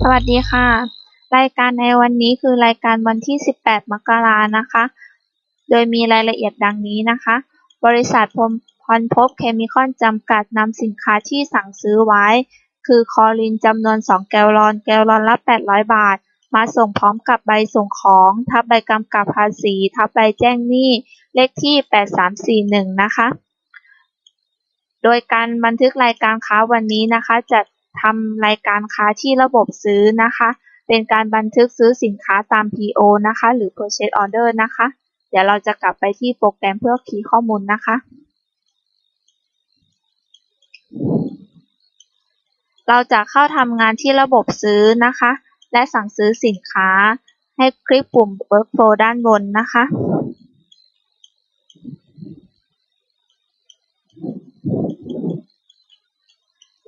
สวัสดีค่ะ รายการในวันนี้คือรายการวันที่ 18 มกรานะคะ โดยมีรายละเอียดดังนี้นะคะ บริษัทพรมพรภพเคมีคอนจำกัดนำสินค้าที่สั่งซื้อไว้ คือคอลินจำนวน 2 แกลลอน แกลลอนละ 800 บาท มาส่งพร้อมกับใบส่งของ ทับใบกำกับภาษี ทับใบแจ้งหนี้ เลขที่ 8341 นะคะ โดยการบันทึกรายการค้าวันนี้นะคะจะ ทำรายการค้าที่ระบบซื้อนะคะ เป็นการบันทึกซื้อสินค้าตาม PO นะคะ หรือ Purchase Order นะคะ เดี๋ยวเราจะกลับไปที่โปรแกรมเพื่อคีย์ข้อมูลนะคะ เราจะเข้าทำงานที่ระบบซื้อนะคะ และสั่งซื้อสินค้า ให้คลิกปุ่ม Workflow ด้านบนนะคะ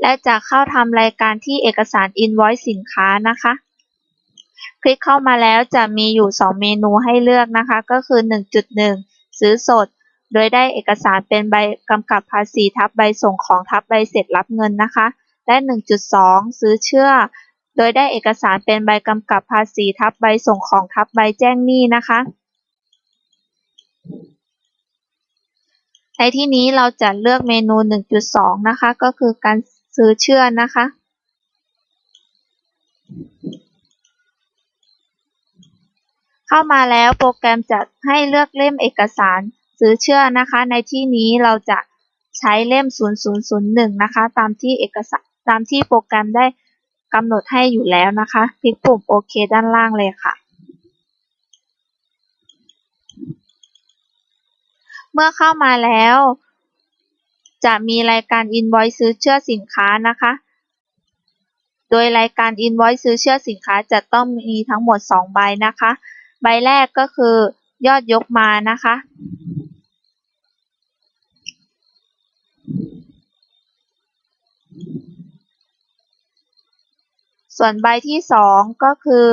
และจะเข้าทำรายการที่เอกสาร Invoice สินค้านะคะ คลิกเข้ามาแล้วจะมีอยู่ 2 เมนูให้เลือกนะคะ ก็คือ 1.1 ซื้อสด โดยได้เอกสารเป็นใบกำกับภาษีทับใบส่งของทับใบเสร็จรับเงินนะคะ และ 1.2 ซื้อเชื่อ โดยได้เอกสารเป็นใบกำกับภาษีทับใบส่งของทับใบแจ้งหนี้นะคะในที่นี้เราจะเลือกเมนู 1.2 นะคะ ก็คือการ ซื้อเชื่อนะคะ เข้ามาแล้วโปรแกรมจะให้เลือกเล่มเอกสารซื้อเชื่อนะคะ ในที่นี้เราจะใช้เล่ม 0001 นะคะ ตามที่เอกสารตามที่โปรแกรมได้กำหนดให้อยู่แล้วนะคะ คลิกปุ่มโอเคด้านล่างเลยค่ะ เมื่อเข้ามาแล้ว จะมีรายการ Invoice ซื้อเชื่อสินค้านะคะ โดยรายการ Invoice ซื้อเชื่อสินค้าจะต้องมีทั้งหมด 2 ใบนะคะ ใบแรกก็คือยอดยกมานะคะ ส่วนใบที่ 2 ก็คือ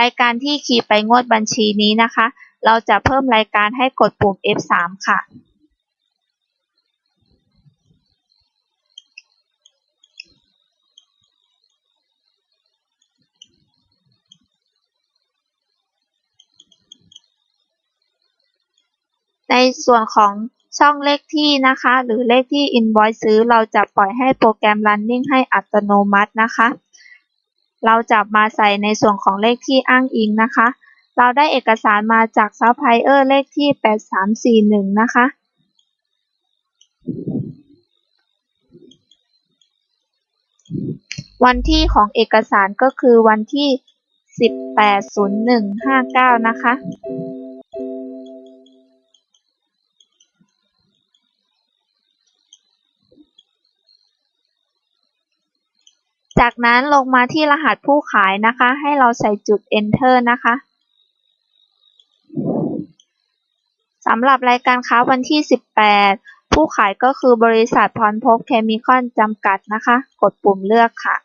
รายการที่คีย์ไปงวดบัญชีนี้นะคะ เราจะเพิ่มรายการให้กดปุ่ม F3 ค่ะ ในส่วนของช่องเลขที่นะคะ หรือเลขที่ invoice ซื้อ เราจะปล่อยให้โปรแกรม running ให้อัตโนมัตินะคะ เราจะมาใส่ในส่วนของเลขที่อ้างอิงนะคะ เราได้เอกสารมาจากซัพพลายเออร์เลขที่ 8341 นะคะ วันที่ของเอกสารก็คือวันที่ 180159 นะคะ จากนั้นลงมาที่รหัสผู้ขายนะคะ ให้เราใส่จุด enter นะคะสำหรับรายการค้าวันที่ 18 ผู้ขายก็คือบริษัทพรภพเคมีคอนจำกัดนะคะ กดปุ่มเลือกค่ะ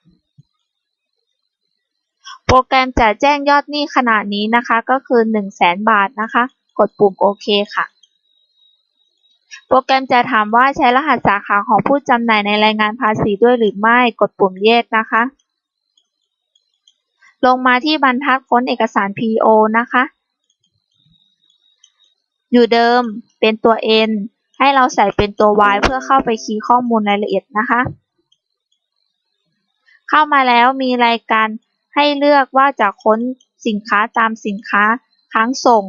โปรแกรมจะแจ้งยอดหนี้ขณะนี้นะคะ ก็คือ 100,000บาทนะคะ กดปุ่มโอเคค่ะ โปรแกรมจะถามว่าใช้รหัสสาขาของผู้จำหน่ายในรายงานภาษีด้วยหรือไม่ กดปุ่ม Yes นะคะ ลงมาที่บรรทัดค้นเอกสาร PO นะคะ อยู่เดิมเป็นตัว N ให้เราใส่เป็นตัว Y เพื่อเข้าไปคีย์ข้อมูลรายละเอียดนะคะ เข้ามาแล้วมีรายการให้เลือกว่าจะค้นสินค้าตามสินค้าค้างส่ง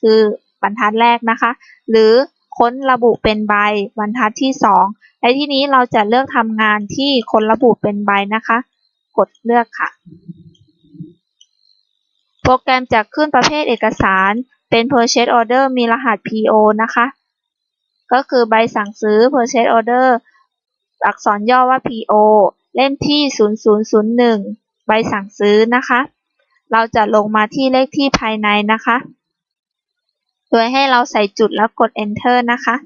คือบรรทัดแรกนะคะ หรือ ค้นระบุเป็นใบบรรทัดที่ 2 และที่นี้เราจะเลือกทำงานที่ค้นระบุเป็นใบนะคะ กดเลือกค่ะ โปรแกรมจะขึ้นประเภทเอกสาร เป็น Purchase Order มีรหัส PO นะคะ ก็คือใบสั่งซื้อ Purchase Order อักษรย่อว่า PO เล่มที่ 0001 ใบสั่งซื้อนะคะ เราจะลงมาที่เลขที่ภายในนะคะ ดยให้เราใส่จุดแล้วกด enter นะคะ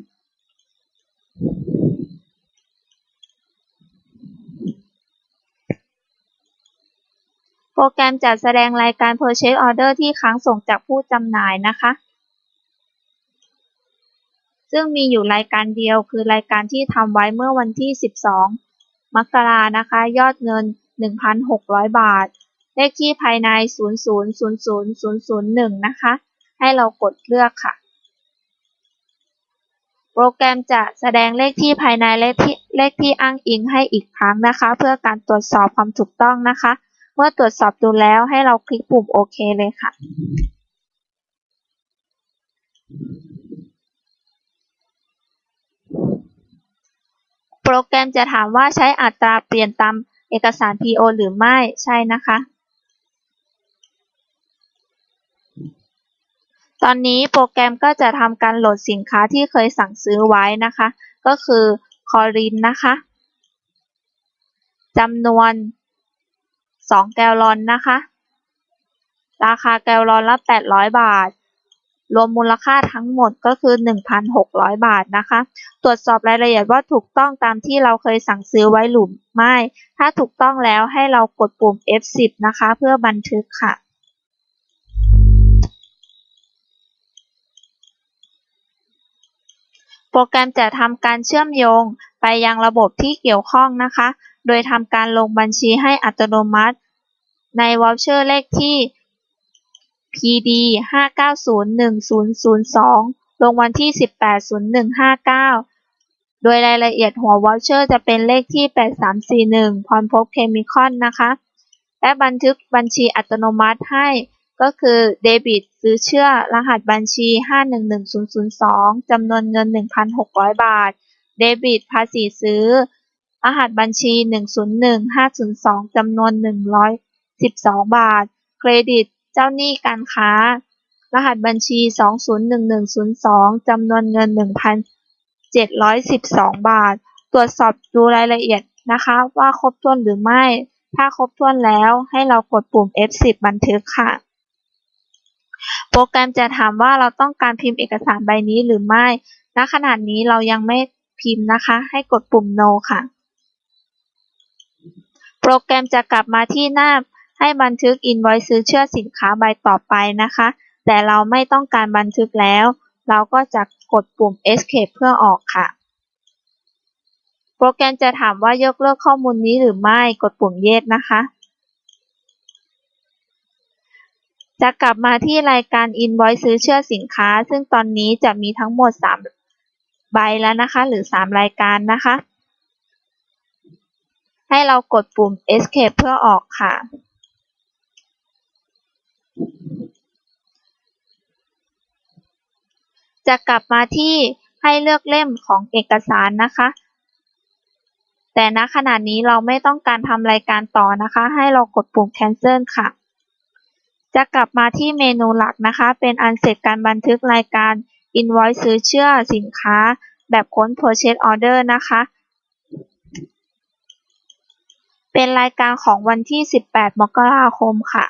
โปรแกรมจะแสดงรายการ Purchase Order ที่ค้างส่งจากผู้จำหน่ายนะคะ ซึ่งมีอยู่รายการเดียวคือรายการที่ทำไว้เมื่อวันที่ 12 มกรานะคะ ยอดเงิน 1,600 บาท เลขที่ภายใน 0000001 นะคะ ให้เรากดเลือกค่ะ โปรแกรมจะแสดงเลขที่ภายในและที่เลขที่อ้างอิงให้อีกครั้งนะคะ เพื่อการตรวจสอบความถูกต้องนะคะ เมื่อตรวจสอบดูแล้วให้เราคลิกปุ่มโอเคเลยค่ะโปรแกรมจะถามว่าใช้อัตราเปลี่ยนตามเอกสาร PO หรือไม่ใช่นะคะ ตอนนี้โปรแกรมก็จะทำการโหลดสินค้าที่เคยสั่งซื้อไว้นะคะ ก็คือคอรินนะคะจำนวน 2 แกลลอนนะคะ ราคาแกลลอนละ 800 บาท รวมมูลค่าทั้งหมดก็คือ 1,600 บาทนะคะ ตรวจสอบรายละเอียดว่าถูกต้องตามที่เราเคยสั่งซื้อไว้หรือไม่ ถ้าถูกต้องแล้วให้เรากดปุ่ม F10 นะคะ เพื่อบันทึกค่ะ โปรแกรมจะทำการเชื่อมโยงไปยังระบบที่เกี่ยวข้องนะคะ โดยทำการลงบัญชีให้อัตโนมัติ ในวอลเชอร์เลขที่ PD 5901002 ลงวันที่ 18.01.59 โดยรายละเอียดหัววอลเชอร์จะเป็นเลขที่ 8341 พรพบเคมีคอนนะคะ และบันทึกบัญชีอัตโนมัติให้ ก็คือเดบิต ซื้อเชื่อรหัสบัญชี 511002 จำนวนเงิน 1,600 บาท เดบิตภาษีซื้อ รหัสบัญชี 101502 จำนวน 112 บาท เครดิตเจ้าหนี้การค้า รหัสบัญชี 201102 จำนวนเงิน 1,712 บาท ตรวจสอบดูรายละเอียดนะคะว่าครบถ้วนหรือไม่ ถ้าครบถ้วนแล้วให้เรากดปุ่ม F10 บันทึกค่ะ โปรแกรมจะถามว่าเราต้องการพิมพ์เอกสารใบนี้หรือไม่ ณ ขณะนี้เรายังไม่พิมพ์นะคะ ให้กดปุ่ม No ค่ะ โปรแกรมจะกลับมาที่หน้าให้บันทึก invoice ซื้อเชื่อสินค้าใบต่อไปนะคะ แต่เราไม่ต้องการบันทึกแล้ว เราก็จะกดปุ่ม Escape เพื่อออกค่ะ โปรแกรมจะถามว่ายกเลิกข้อมูลนี้หรือไม่ กดปุ่ม Yes นะคะ จะกลับมาที่รายการ invoice ซื้อเชื่อสินค้า ซึ่งตอนนี้จะมีทั้งหมด 3 ใบแล้วนะคะ หรือ 3 รายการนะคะ ให้เรากดปุ่ม Escape เพื่อออกค่ะ จะกลับมาที่ให้เลือกเล่มของเอกสารนะคะ แต่ณขณะนี้เราไม่ต้องการทำรายการต่อนะคะ ให้เรากดปุ่ม Cancel ค่ะ จะกลับมาที่เมนูหลักนะคะ เป็นอันเสร็จการบันทึกรายการ Invoice ซื้อเชื่อสินค้า แบบค้น Purchase Order นะคะ เป็นรายการของวันที่ 18 มกราคมค่ะ